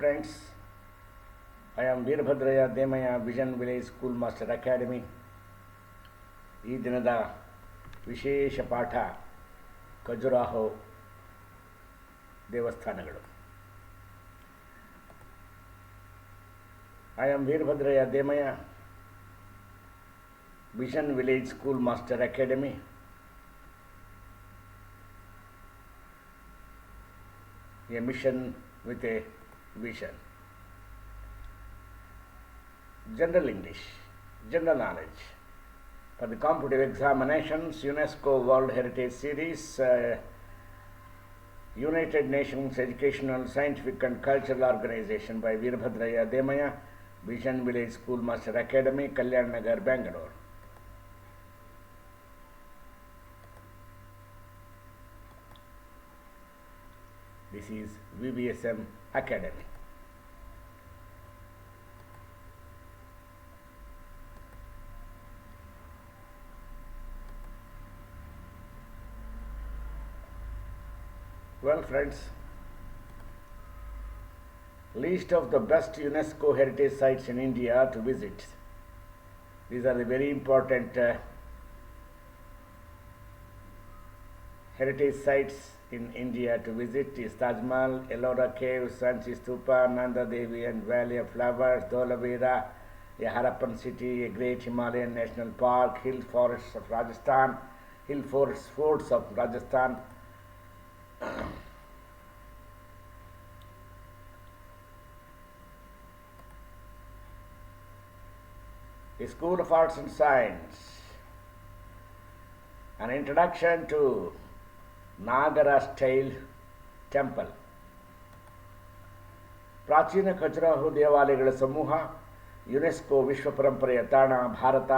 Friends, I am Veerabhadrayya Demayya vision village school master academy ಈ ದಿನದ ವಿಶೇಷ ಪಾಠ ಖಜುರಾಹೋ ದೇವಸ್ಥಾನಗಳು. I am Veerabhadrayya Demayya vision village school master academy a mission with a vision. General English, general knowledge. For the competitive examinations, UNESCO World Heritage Series, uh, United Nations Educational, Scientific and Cultural Organization by Veerbhadraya Demaya, Vision Village School Master Academy, Kalyan Nagar, Bangalore. This is VBSM Academy. Well, friends, list of the best UNESCO heritage sites in India to visit. These are the very important uh, heritage sites in India to visit is Taj Mahal, Ellora Cave, Sanchi Stupa, Nanda Devi and Valley of Flowers, Dholavira, a Harappan city, a great Himalayan national park, hill forests of Rajasthan, hill forests, forts of Rajasthan. a School of Arts and Science, an introduction to Nagara style temple ಪ್ರಾಚೀನ ಖಜುರಾಹು ದೇವಾಲಯಗಳ ಸಮೂಹ UNESCO ವಿಶ್ವ ಪರಂಪರೆಯ ತಾಣ ಭಾರತ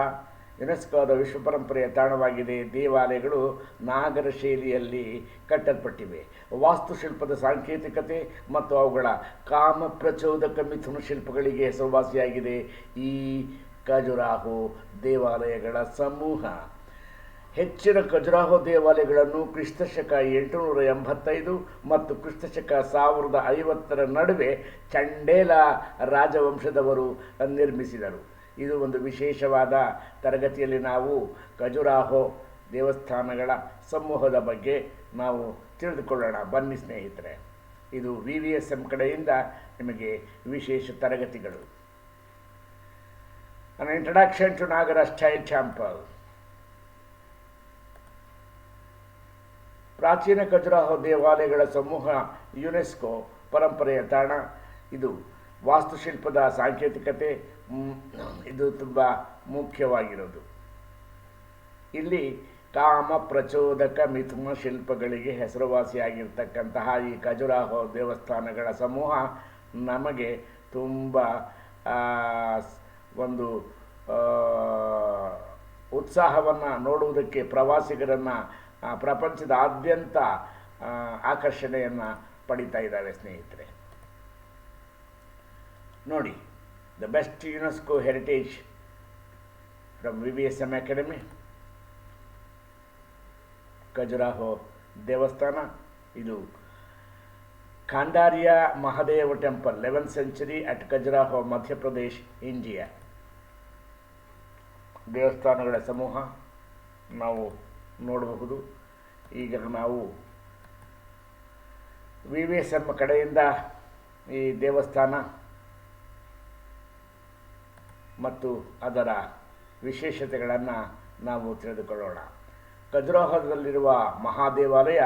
ಯುನೆಸ್ಕೋದ ವಿಶ್ವ ಪರಂಪರೆಯ ತಾಣವಾಗಿದೆ. ದೇವಾಲಯಗಳು ನಾಗರ ಶೈಲಿಯಲ್ಲಿ ಕಟ್ಟಲ್ಪಟ್ಟಿವೆ. ವಾಸ್ತುಶಿಲ್ಪದ ಸಾಂಕೇತಿಕತೆ ಮತ್ತು ಅವುಗಳ ಕಾಮ ಪ್ರಚೋದಕ ಮಿಥುನ ಶಿಲ್ಪಗಳಿಗೆ ಹೆಸರುವಾಸಿಯಾಗಿದೆ ಈ ಖಜುರಾಹು ದೇವಾಲಯಗಳ ಸಮೂಹ. ಹೆಚ್ಚಿನ ಖಜುರಾಹೋ ದೇವಾಲಯಗಳನ್ನು ಕ್ರಿಸ್ತಶಕ ಎಂಟುನೂರ ಎಂಬತ್ತೈದು ಮತ್ತು ಕ್ರಿಸ್ತಶಕ ಸಾವಿರದ ಐವತ್ತರ ನಡುವೆ ಚಂಡೇಲ ರಾಜವಂಶದವರು ನಿರ್ಮಿಸಿದರು. ಇದು ಒಂದು ವಿಶೇಷವಾದ ತರಗತಿಯಲ್ಲಿ ನಾವು ಖಜುರಾಹೋ ದೇವಸ್ಥಾನಗಳ ಸಮೂಹದ ಬಗ್ಗೆ ನಾವು ತಿಳಿದುಕೊಳ್ಳೋಣ. ಬನ್ನಿ ಸ್ನೇಹಿತರೆ, ಇದು ವಿ ವಿ ಎಸ್ ಎಂ ಕಡೆಯಿಂದ ನಿಮಗೆ ವಿಶೇಷ ತರಗತಿಗಳು. An introduction to Nagara style temple ಪ್ರಾಚೀನ ಖಜುರಾಹೋ ದೇವಾಲಯಗಳ ಸಮೂಹ ಯುನೆಸ್ಕೋ ಪರಂಪರೆಯ ತಾಣ. ಇದು ವಾಸ್ತುಶಿಲ್ಪದ ಸಾಂಕೇತಿಕತೆ ಇದು ತುಂಬ ಮುಖ್ಯವಾಗಿರೋದು. ಇಲ್ಲಿ ಕಾಮ ಪ್ರಚೋದಕ ಮಿಥುನ ಶಿಲ್ಪಗಳಿಗೆ ಹೆಸರುವಾಸಿಯಾಗಿರ್ತಕ್ಕಂತಹ ಈ ಖಜುರಾಹೋ ದೇವಸ್ಥಾನಗಳ ಸಮೂಹ ನಮಗೆ ತುಂಬ ಒಂದು ಉತ್ಸಾಹವನ್ನು ನೋಡುವುದಕ್ಕೆ ಪ್ರವಾಸಿಗರನ್ನು ಪ್ರಪಂಚದಾದ್ಯಂತ ಆಕರ್ಷಣೆಯನ್ನು ಪಡಿತಾ ಇದ್ದಾವೆ ಸ್ನೇಹಿತರೆ. ನೋಡಿ the best UNESCO heritage from V V S M academy Khajuraho ದೇವಸ್ಥಾನ, ಇದು Kandariya Mahadeva temple eleventh century at Khajuraho Madhya Pradesh India ದೇವಸ್ಥಾನಗಳ ಸಮೂಹ ನಾವು ನೋಡಬಹುದು. ಈಗ ನಾವು ವಿ ವಿ ಎಸ್ ಎಂ ಕಡೆಯಿಂದ ಈ ದೇವಸ್ಥಾನ ಮತ್ತು ಅದರ ವಿಶೇಷತೆಗಳನ್ನು ನಾವು ತಿಳಿದುಕೊಳ್ಳೋಣ. ಖಜುರಾಹೋದಲ್ಲಿರುವ ಮಹಾದೇವಾಲಯ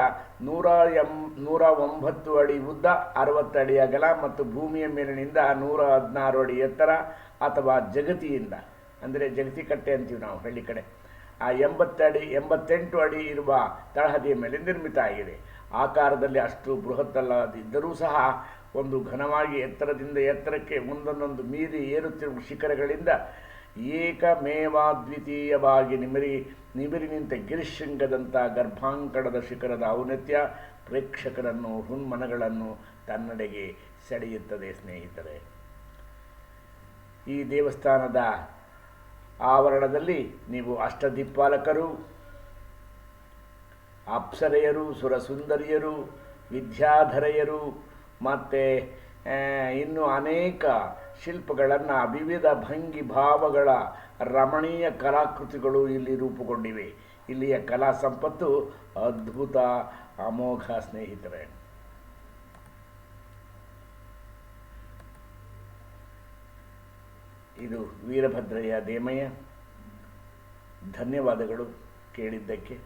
ನೂರ ಎಂ, ನೂರ ಒಂಬತ್ತು ಅಡಿ ಉದ್ದ, ಅರವತ್ತು ಅಡಿ ಅಗಲ ಮತ್ತು ಭೂಮಿಯ ಮೇಲಿನಿಂದ ನೂರ ಹದಿನಾರು ಅಡಿ ಎತ್ತರ ಅಥವಾ ಜಗತಿಯಿಂದ, ಅಂದರೆ ಜಗತಿ ಕಟ್ಟೆ ಅಂತೀವಿ ನಾವು ಹಳ್ಳಿ ಕಡೆ. ಆ ಎಂಬತ್ತಡಿ ಎಂಬತ್ತೆಂಟು ಅಡಿ ಇರುವ ತಳಹದಿಯ ಮೇಲೆ ನಿರ್ಮಿತ ಆಗಿದೆ. ಆಕಾರದಲ್ಲಿ ಅಷ್ಟು ಬೃಹತ್ತಲ್ಲದಿದ್ದರೂ ಸಹ ಒಂದು ಘನವಾಗಿ ಎತ್ತರದಿಂದ ಎತ್ತರಕ್ಕೆ ಒಂದೊಂದೊಂದು ಮೀರಿ ಏರುತ್ತಿರುವ ಶಿಖರಗಳಿಂದ ಏಕಮೇವಾದ್ವಿತೀಯವಾಗಿ ನಿಮಿರಿ ನಿಮಿರಿ ನಿಂತ ಗಿರಿಶೃಂಗದಂಥ ಗರ್ಭಾಂಕಣದ ಶಿಖರದ ಔನ್ನತ್ಯ ಪ್ರೇಕ್ಷಕರನ್ನು ಹುನ್ಮನಗಳನ್ನು ತನ್ನಡೆಗೆ ಸೆಳೆಯುತ್ತದೆ, ಸ್ನೇಹಿತರೆ. ಈ ದೇವಸ್ಥಾನದ ಆವರಣದಲ್ಲಿ ನೀವು ಅಷ್ಟದಿಪ್ಪಾಲಕರು ಅಪ್ಸರೆಯರು, ಸುರಸುಂದರಿಯರು, ವಿದ್ಯಾಧರೆಯರು ಮತ್ತು ಇನ್ನು ಅನೇಕ ಶಿಲ್ಪಗಳನ್ನು ವಿವಿಧ ಭಂಗಿ ಭಾವಗಳ ರಮಣೀಯ ಕಲಾಕೃತಿಗಳು ಇಲ್ಲಿ ರೂಪುಗೊಂಡಿವೆ. ಇಲ್ಲಿಯ ಕಲಾ ಸಂಪತ್ತು ಅದ್ಭುತ, ಅಮೋಘ ಸ್ನೇಹಿತರೆ. ಇದು ವೀರಭದ್ರಯ್ಯ ದೇಮಯ್ಯ. ಧನ್ಯವಾದಗಳು ಕೇಳಿದ್ದಕ್ಕೆ.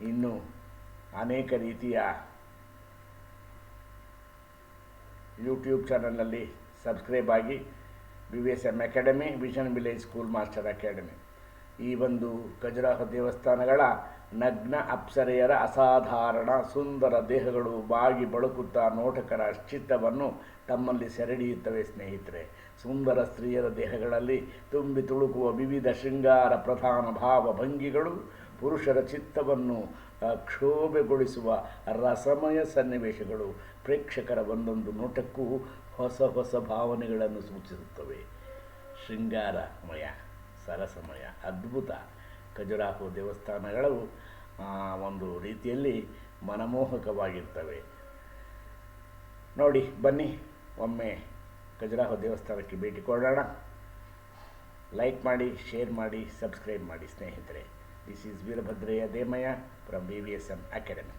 ಇನ್ನು ಅನೇಕ ರೀತಿಯ ಯೂಟ್ಯೂಬ್ ಚಾನಲ್ನಲ್ಲಿ ಸಬ್ಸ್ಕ್ರೈಬ್ ಆಗಿ B V S M academy vision village school master academy ಈ ಒಂದು ಖಜುರಾಹೋ ದೇವಸ್ಥಾನಗಳ ನಗ್ನ ಅಪ್ಸರೆಯರ ಅಸಾಧಾರಣ ಸುಂದರ ದೇಹಗಳು ಬಾಗಿ ಬಳುಕುತ್ತಾ ನೋಟಕರ ಚಿತ್ತವನ್ನು ತಮ್ಮಲ್ಲಿ ಸೆರೆಡಿಯುತ್ತವೆ ಸ್ನೇಹಿತರೆ. ಸುಂದರ ಸ್ತ್ರೀಯರ ದೇಹಗಳಲ್ಲಿ ತುಂಬಿ ತುಳುಕುವ ವಿವಿಧ ಶೃಂಗಾರ ಪ್ರಧಾನ ಭಾವ ಭಂಗಿಗಳು, ಪುರುಷರ ಚಿತ್ತವನ್ನು ಕ್ಷೋಭೆಗೊಳಿಸುವ ರಸಮಯ ಸನ್ನಿವೇಶಗಳು ಪ್ರೇಕ್ಷಕರ ಒಂದೊಂದು ನೋಟಕ್ಕೂ ಹೊಸ ಹೊಸ ಭಾವನೆಗಳನ್ನು ಸೂಚಿಸುತ್ತವೆ. ಶೃಂಗಾರಮಯ, ಸರಸಮಯ, ಅದ್ಭುತ ಖಜುರಾಹೋ ದೇವಸ್ಥಾನಗಳು ಒಂದು ರೀತಿಯಲ್ಲಿ ಮನಮೋಹಕವಾಗಿರ್ತವೆ. ನೋಡಿ, ಬನ್ನಿ, ಒಮ್ಮೆ ಖಜುರಾಹೋ ದೇವಸ್ಥಾನಕ್ಕೆ ಭೇಟಿ ಕೊಡೋಣ. ಲೈಕ್ ಮಾಡಿ, ಶೇರ್ ಮಾಡಿ, ಸಬ್ಸ್ಕ್ರೈಬ್ ಮಾಡಿ, ಸ್ನೇಹಿತರೆ. This is Veerabhadrayya Demayya from B V S M academy